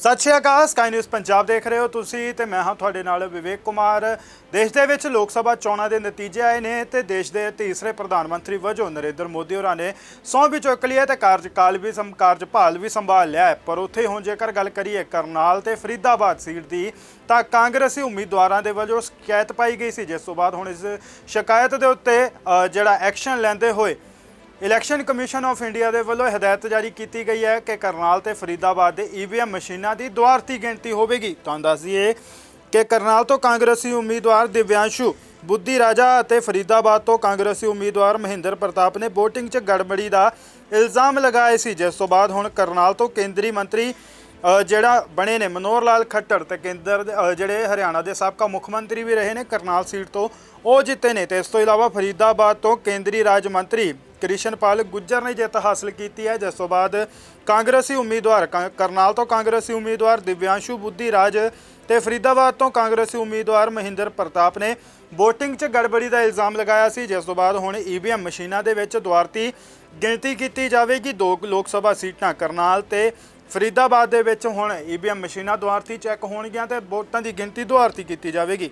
ਸਤਿ ਸ਼੍ਰੀ ਅਕਾਲ ਸਕਾਈ ਨਿਊਜ਼ ਪੰਜਾਬ ਦੇਖ ਰਹੇ ਹੋ ਤੁਸੀਂ ਤੇ ਮੈਂ ਹਾਂ ਤੁਹਾਡੇ ਨਾਲ ਵਿਵੇਕ ਕੁਮਾਰ। ਦੇਸ਼ ਦੇ ਵਿੱਚ ਲੋਕ ਸਭਾ ਚੋਣਾਂ ਦੇ ਨਤੀਜੇ ਆਏ ਨੇ ਤੇ ਦੇਸ਼ ਦੇ ਤੀਸਰੇ ਪ੍ਰਧਾਨ ਮੰਤਰੀ ਵਜੋਂ ਨਰਿੰਦਰ ਮੋਦੀ ਹੋਰਾਂ ਨੇ ਸਹੁੰ ਵੀ ਚੁੱਕ ਲਈ ਹੈ ਤੇ ਕਾਰਜਕਾਲ ਵੀ ਸਮ ਕਾਰਜਭਾਲ ਵੀ ਸੰਭਾਲ ਲਿਆ ਪਰ ਉੱਥੇ ਹੁਣ ਜੇਕਰ ਗੱਲ ਕਰੀਏ ਕਰਨਾਲ ਤੇ ਫਰੀਦਾਬਾਦ ਸੀਟ ਦੀ, ਤਾਂ ਕਾਂਗਰਸੀ ਉਮੀਦਵਾਰਾਂ ਦੇ ਵੱਲੋਂ ਸ਼ਿਕਾਇਤ ਪਾਈ ਗਈ ਸੀ। ਜਿਸ ਤੋਂ ਬਾਅਦ ਹੁਣ ਇਸ ਸ਼ਿਕਾਇਤ ਦੇ ਉੱਤੇ ਜਿਹੜਾ ਐਕਸ਼ਨ ਲੈਂਦੇ ਹੋਏ ਇਲੈਕਸ਼ਨ ਕਮਿਸ਼ਨ ਆਫ ਇੰਡੀਆ ਦੇ ਵੱਲੋਂ ਹਦਾਇਤ ਜਾਰੀ ਕੀਤੀ ਗਈ ਹੈ ਕਿ ਕਰਨਾਲ ਤੇ ਫਰੀਦਾਬਾਦ ਦੇ ਈਵੀਐਮ ਮਸ਼ੀਨਾਂ ਦੀ ਦੁਆਰਤੀ ਗਿਣਤੀ ਹੋਵੇਗੀ। ਤੁਹਾਨੂੰ ਦੱਸ ਦਈਏ ਕਿ ਕਰਨਾਲ ਤੋਂ ਕਾਂਗਰਸੀ ਉਮੀਦਵਾਰ ਦਿਵਿਆਂਸ਼ੂ ਬੁੱਧੀ ਰਾਜਾ ਅਤੇ ਫਰੀਦਾਬਾਦ ਤੋਂ ਕਾਂਗਰਸੀ ਉਮੀਦਵਾਰ ਮਹਿੰਦਰ ਪ੍ਰਤਾਪ ਨੇ VOTING 'ਚ ਗੜਬੜੀ ਦਾ ਇਲਜ਼ਾਮ ਲਗਾਏ ਸੀ। ਜਿਸ ਤੋਂ ਬਾਅਦ ਹੁਣ ਕਰਨਾਲ ਤੋਂ ਕੇਂਦਰੀ ਮੰਤਰੀ ਜਿਹੜਾ ਬਣੇ ਨੇ ਮਨੋਹਰ ਲਾਲ ਖੱਟਰ ਤੇ ਕੇਂਦਰ ਜਿਹੜੇ ਹਰਿਆਣਾ ਦੇ ਸਾਬਕਾ ਮੁੱਖ ਮੰਤਰੀ ਵੀ ਰਹੇ ਨੇ, ਕਰਨਾਲ ਸੀਟ ਤੋਂ ਉਹ ਜਿੱਤੇ ਨੇ। ਤੇ ਇਸ ਤੋਂ ਇਲਾਵਾ ਫਰੀਦਾਬਾਦ ਤੋਂ ਕੇਂਦਰੀ ਰਾਜ ਮੰਤਰੀ ਕ੍ਰਿਸ਼ਨਪਾਲ ਗੁੱਜਰ ਨੇ ਜਿੱਤ ਹਾਸਲ ਕੀਤੀ ਹੈ। ਜਿਸ ਤੋਂ ਬਾਅਦ ਕਾਂਗਰਸੀ ਉਮੀਦਵਾਰ ਕਾਂ- ਕਰਨਾਲ ਤੋਂ ਕਾਂਗਰਸੀ ਉਮੀਦਵਾਰ ਦਿਵਿਆਂਸ਼ੂ ਬੁੱਧੀ ਰਾਜ ਤੇ ਫਰੀਦਾਬਾਦ ਤੋਂ ਕਾਂਗਰਸੀ ਉਮੀਦਵਾਰ ਮਹਿੰਦਰ ਪ੍ਰਤਾਪ ਨੇ VOTING 'ਚ ਗੜਬੜੀ ਦਾ ਇਲਜ਼ਾਮ ਲਗਾਇਆ ਸੀ। ਜਿਸ ਤੋਂ ਬਾਅਦ ਹੁਣ ਈਵੀਐਮ ਮਸ਼ੀਨਾਂ ਦੇ ਵਿੱਚ ਦੁਆਰਤੀ ਗਿਣਤੀ ਕੀਤੀ ਜਾਵੇਗੀ। ਦੋ ਲੋਕ ਸਭਾ ਸੀਟਾਂ ਕਰਨਾਲ ਤੇ ਫਰੀਦਾਬਾਦ ਦੇ ਵਿੱਚ ਹੁਣ ਈਵੀਐਮ ਮਸ਼ੀਨਾਂ ਦੁਆਰਤੀ ਚੈੱਕ ਹੋਣਗੀਆਂ ਤੇ ਵੋਟਾਂ ਦੀ ਗਿਣਤੀ ਦੁਆਰਤੀ ਕੀਤੀ ਜਾਵੇਗੀ।